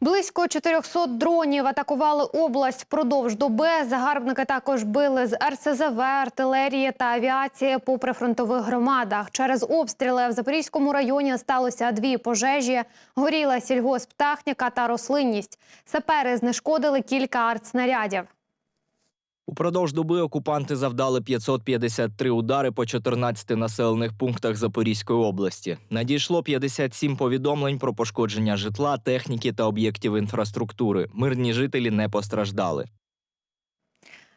Близько 400 дронів атакували область впродовж доби. Загарбники також били з РСЗВ, артилерії та авіації по прифронтових громадах. Через обстріли в Запорізькому районі сталося дві пожежі. Горіла сільгосптехніка та рослинність. Сапери знешкодили кілька артснарядів. Упродовж доби окупанти завдали 553 удари по 14 населених пунктах Запорізької області. Надійшло 57 повідомлень про пошкодження житла, техніки та об'єктів інфраструктури. Мирні жителі не постраждали.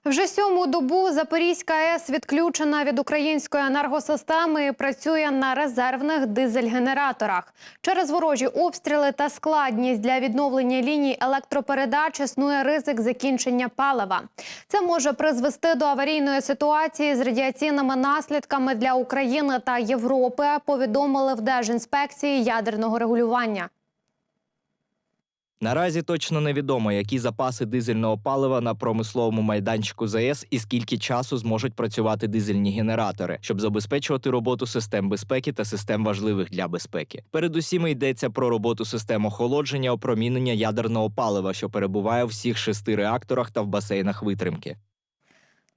Вже сьому добу Запорізька АЕС відключена від української енергосистеми і працює на резервних дизель-генераторах. Через ворожі обстріли та складність для відновлення ліній електропередач існує ризик закінчення палива. Це може призвести до аварійної ситуації з радіаційними наслідками для України та Європи. Повідомили в Держінспекції ядерного регулювання. Наразі точно невідомо, які запаси дизельного палива на промисловому майданчику ЗАЕС і скільки часу зможуть працювати дизельні генератори, щоб забезпечувати роботу систем безпеки та систем важливих для безпеки. Передусім йдеться про роботу систем охолодження, опромінення ядерного палива, що перебуває у всіх шести реакторах та в басейнах витримки.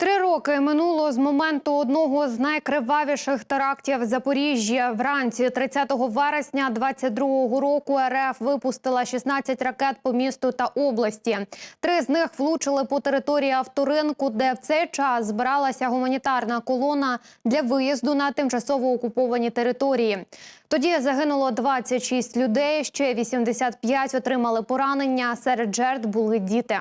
Три роки минуло з моменту одного з найкривавіших терактів в Запоріжжі. Вранці 30 вересня 22-го року РФ випустила 16 ракет по місту та області. Три з них влучили по території авторинку, де в цей час збиралася гуманітарна колона для виїзду на тимчасово окуповані території. Тоді загинуло 26 людей, ще 85 отримали поранення. Серед жертв були діти.